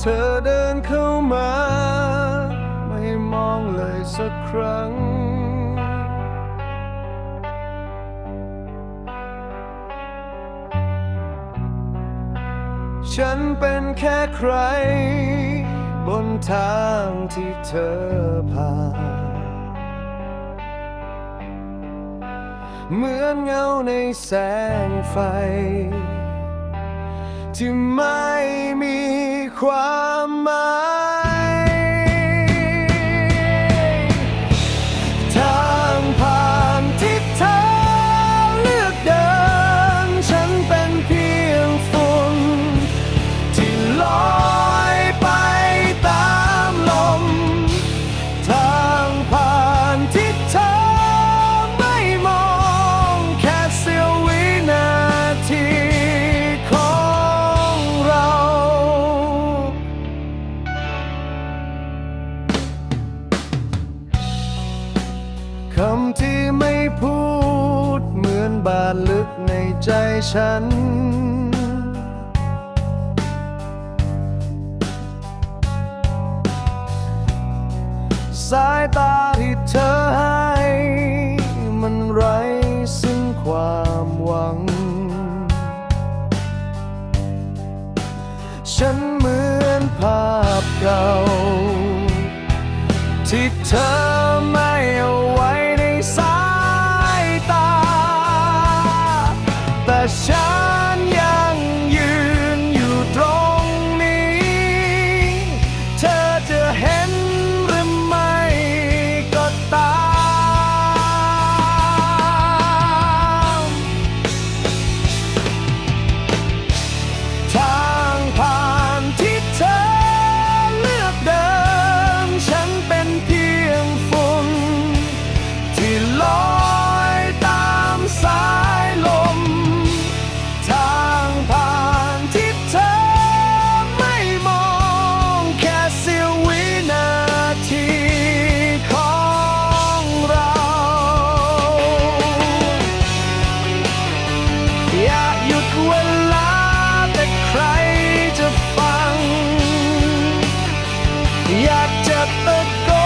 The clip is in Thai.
เธอเดินเข้ามา ไม่มองเลยสักครั้ง ฉันเป็นแค่ใคร บนทางที่เธอผ่านเหมือนเงาในแสงไฟ ที่ไม่มีความ คำที่ไม่พูด เหมือนบาดลึกในใจฉัน สายตาที่เธอให้ มันไร้ซึ่งความหวัง ฉันเหมือนภาพเก่าที่เธอ at the.